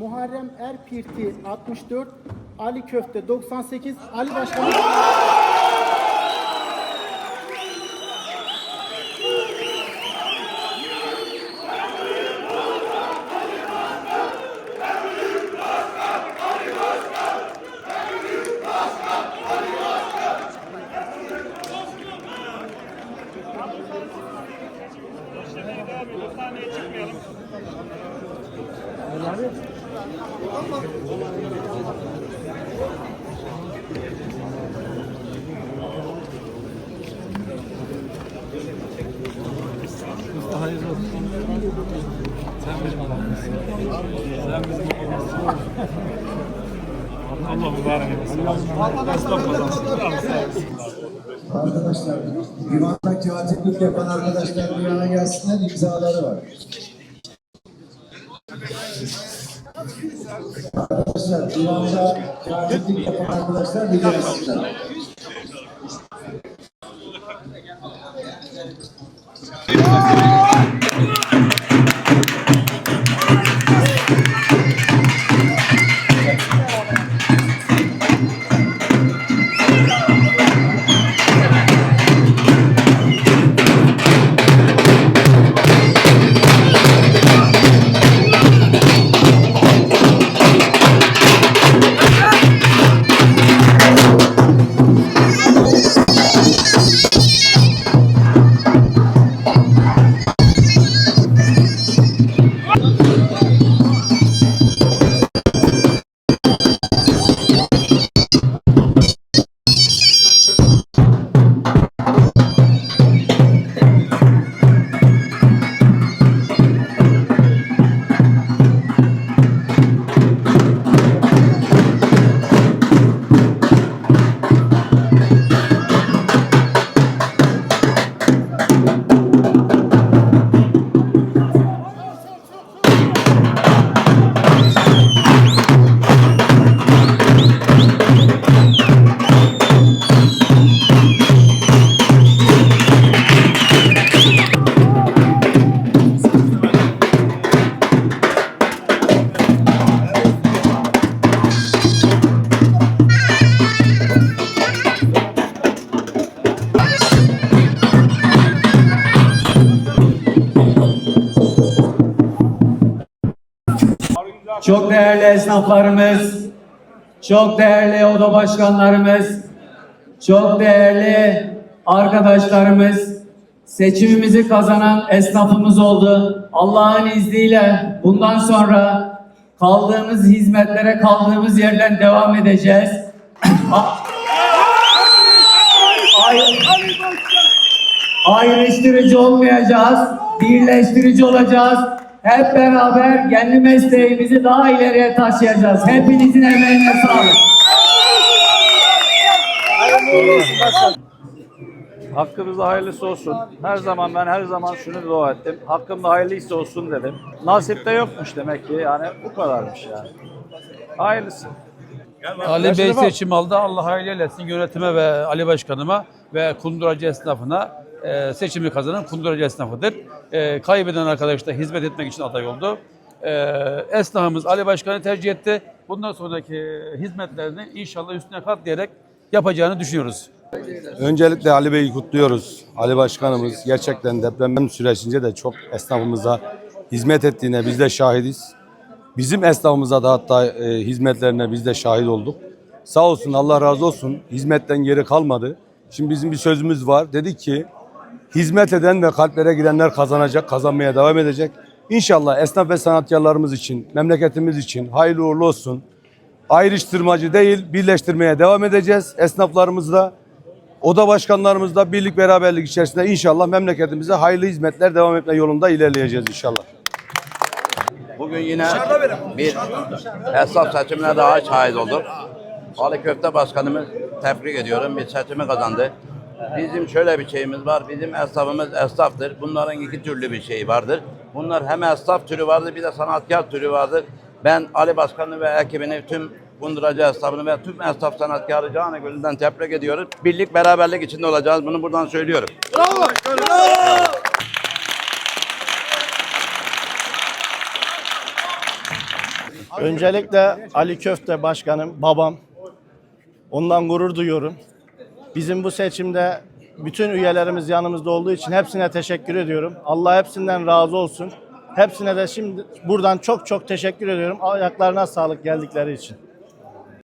Muharrem Erpirti 64, Ali Köfte 98, Ali Başkanım Allah mübarek etsin. Esnaf kazansın. Allah olsun. Arkadaşlar, divanda katiplik yapan arkadaşlar bir yana gelsinler, imzaları var. Arkadaşlar, divanda katiplik yapan arkadaşlar bir gelsinler. Çok değerli esnaflarımız, çok değerli oda başkanlarımız, çok değerli arkadaşlarımız, seçimimizi kazanan esnafımız oldu. Allah'ın izniyle bundan sonra kaldığımız hizmetlere kaldığımız yerden devam edeceğiz. Ay- ayrıştırıcı olmayacağız, birleştirici olacağız. Hep beraber kendi mesleğimizi daha ileriye taşıyacağız. Hepinizin emeğine sağlık. Hakkımızda hayırlısı olsun. Her zaman ben her zaman şunu dua ettim. Hakkımda hayırlısı olsun dedim. Nasipte yokmuş demek ki yani bu kadarmış yani. Hayırlısı. Ali Bey seçim aldı. Allah hayırlı eylesin yönetime ve Ali Başkanıma ve kunduracı esnafına e, seçimi kazanan kunduracı esnafıdır. E, kaybeden arkadaş da hizmet etmek için aday oldu. E, esnafımız Ali Başkan'ı tercih etti. Bundan sonraki hizmetlerini inşallah üstüne katlayarak yapacağını düşünüyoruz. Öncelikle Ali Bey'i kutluyoruz. Ali Başkanımız gerçekten deprem sürecince de çok esnafımıza hizmet ettiğine biz de şahidiz. Bizim esnafımıza da hatta e, hizmetlerine biz de şahit olduk. Sağ olsun Allah razı olsun hizmetten geri kalmadı. Şimdi bizim bir sözümüz var. Dedik ki hizmet eden ve kalplere girenler kazanacak, kazanmaya devam edecek. İnşallah esnaf ve sanatkarlarımız için, memleketimiz için hayırlı uğurlu olsun. Ayrıştırmacı değil, birleştirmeye devam edeceğiz. Esnaflarımızla Oda başkanlarımızla birlik beraberlik içerisinde inşallah memleketimize hayırlı hizmetler devam etme yolunda ilerleyeceğiz inşallah. Bugün yine bir esnaf seçimine daha şahit olduk. Ali Köfte Başkanımız tebrik ediyorum. Bir seçimi kazandı. Bizim şöyle bir şeyimiz var. Bizim esnafımız esnaftır. Bunların iki türlü bir şey vardır. Bunlar hem esnaf türü vardır bir de sanatkar türü vardır. Ben Ali Başkanı ve ekibini tüm Kunduracı esnafını ve tüm esnaf sanatkarı canı gönülden tebrik ediyoruz. Birlik beraberlik içinde olacağız. Bunu buradan söylüyorum. Öncelikle Ali Köfte Başkanım, babam. Ondan gurur duyuyorum. Bizim bu seçimde bütün üyelerimiz yanımızda olduğu için hepsine teşekkür ediyorum. Allah hepsinden razı olsun. Hepsine de şimdi buradan çok çok teşekkür ediyorum. Ayaklarına sağlık geldikleri için.